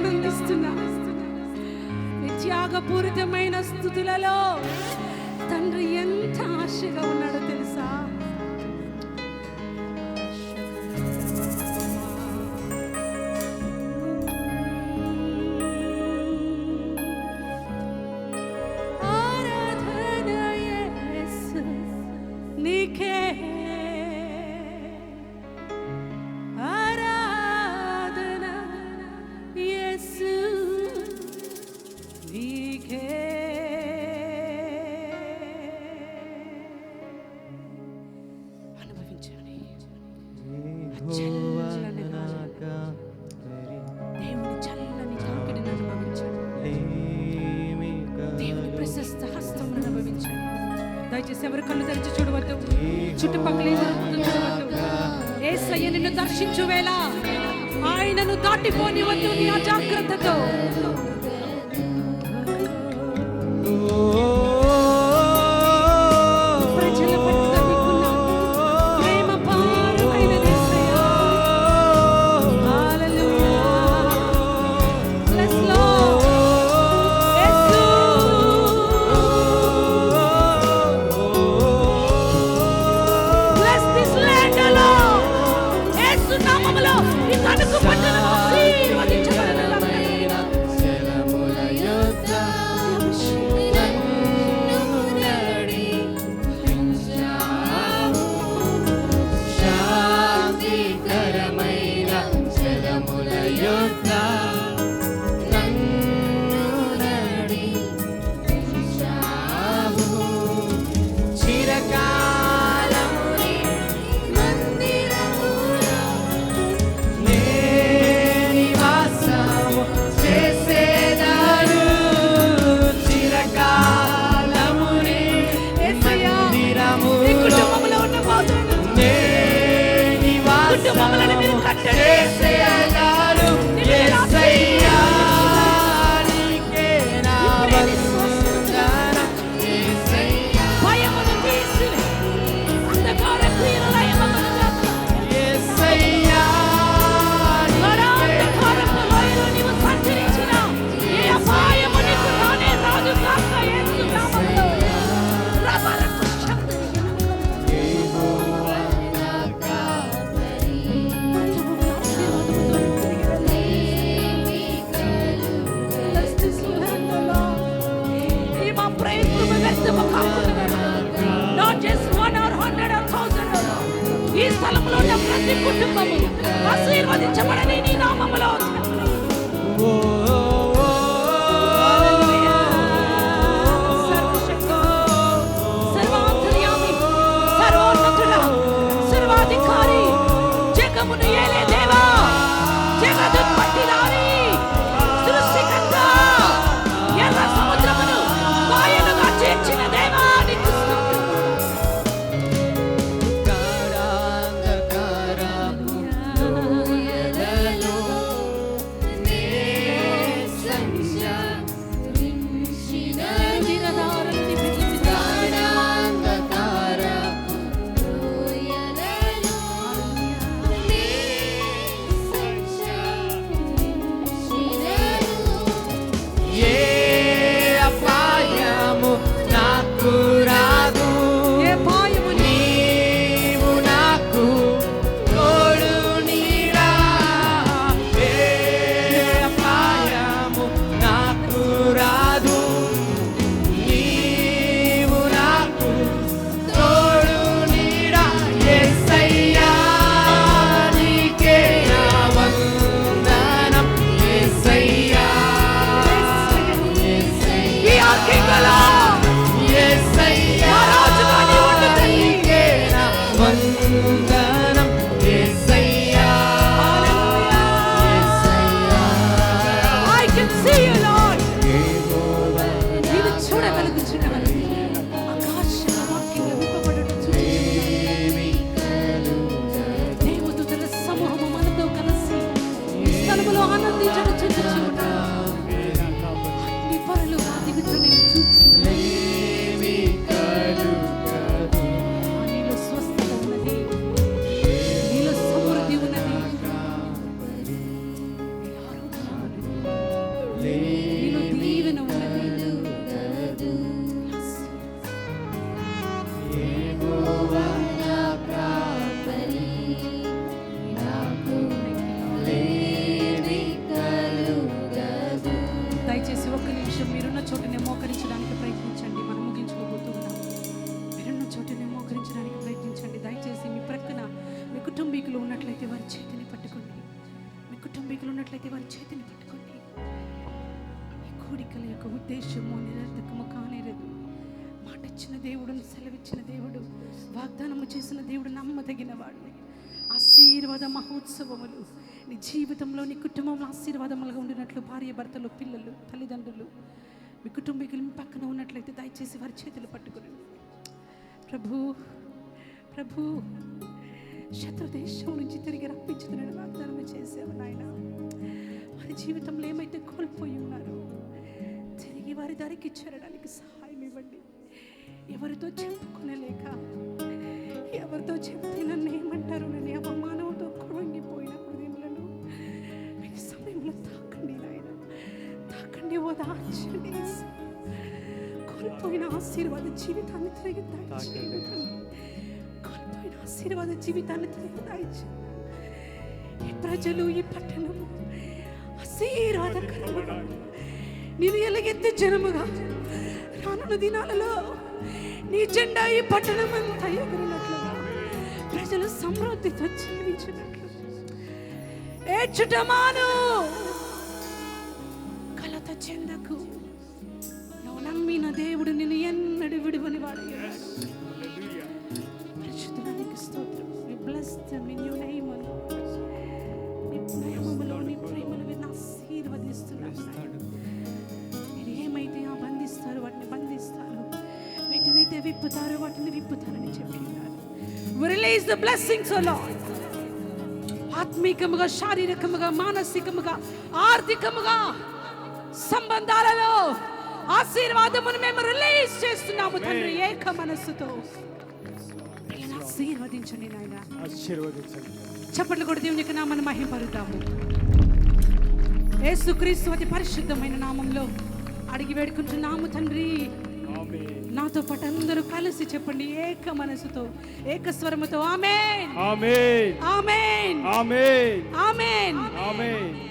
ఆనందిస్తున్నా. త్యాగపూరితమైన స్థుతులలో తండ్రి ఎంత ఆశగా ఉన్నాడు చల్లని ప్రశస్త హస్తం అనుభవించాడు. దయచేసి ఎవరు కళ్ళు తెరిచి చూడవద్దు. చుట్టుపక్కల ఏం జరుగుతుందో నిన్ను దర్శించు వేళ ఆయనను దాటిపోనివద్దు నీ అజాగ్రత్తతో. స్థలంలో ఉన్న ప్రతి కుటుంబము ఆశీర్వదించబడని నీ నామములో. యొక్క ఉద్దేశము నిరర్థకము కానేరదు. మాట ఇచ్చిన దేవుడు సెలవిచ్చిన దేవుడు వాగ్దానము చేసిన దేవుడు నమ్మదగిన వాడు ఆశీర్వాద మహోత్సవములు. నీ జీవితంలో నీ కుటుంబంలో ఆశీర్వాదములుగా ఉండినట్లు భార్య భర్తలు పిల్లలు తల్లిదండ్రులు మీ కుటుంబీకులు మీ పక్కన ఉన్నట్లయితే దయచేసి వారి చేతులు పట్టుకుని. ప్రభు ప్రభు శత్రు దేశం నుంచి తిరిగి రప్పించుతున్న వాగ్దానం చేసావు నాయన. వారి జీవితంలో ఏమైతే కోల్పోయి ఉన్నారో వారి దారికి చేరడానికి సహాయం ఇవ్వండి. ఎవరితో చెప్పుకునలేక ఎవరితో చెప్తే నన్ను ఏమంటారు నన్ను అవమానంతో కృంగిపోయిన హృదయములను మీ సమయంలో తాకండి నాయన. తాకండి ఓదార్చండి కోల్పోయిన ఆశీర్వాద జీవితాన్ని తిరిగి దయచేయండి కోల్పోయిన ఆశీర్వాద జీవితాన్ని తిరిగి దయచేయండి ఈ ప్రజలు ఈ పట్టణము ఆశీర్వాదకరముగా నీవు ఎలుగెత్తే జనముగా రానున్న దినాలలో నీ జెండా ఈ పట్టణం అంతా ఎగురినట్లుగా ప్రజలు సమృద్ధితో జీవించినట్లు. ఏడ్చుటమాను కలత చెందకు నువ్వు నమ్మిన దేవుడు నిన్ను ఎన్నడు విడువని వాడు పరిశుద్ధానికి స్తోత్రం. We bless them in your name, O Lord. నీ ప్రేమములో నీ ప్రేమను వీరిని ఆశీర్వదిస్తున్నాము విప్పుతారో వాటిని విప్పుతారని చెప్పి release the blessings O lord ఆత్మీకముగా శారీరకముగా మానసికముగా ఆర్థికముగా సంబంధాలలో ఆశీర్వాదమును మేము రిలీజ్ చేస్తున్నాము తండ్రి ఏక మనస్సుతో. ఆశీర్వదించండి నాయన. చప్పట్లు కూడా దేవుని యొక్క నామను మహింపరుద్దాము. యేసుక్రీస్తు అతి పరిశుద్ధమైన నామంలో అడిగి వేడుకుంటున్నాము తండ్రి. నాతో పాటు అందరూ కలిసి చెప్పండి ఏక మనసుతో ఏక స్వరముతో. ఆమేన్. ఆమేన్. ఆమేన్. ఆమేన్. ఆమేన్. ఆమేన్.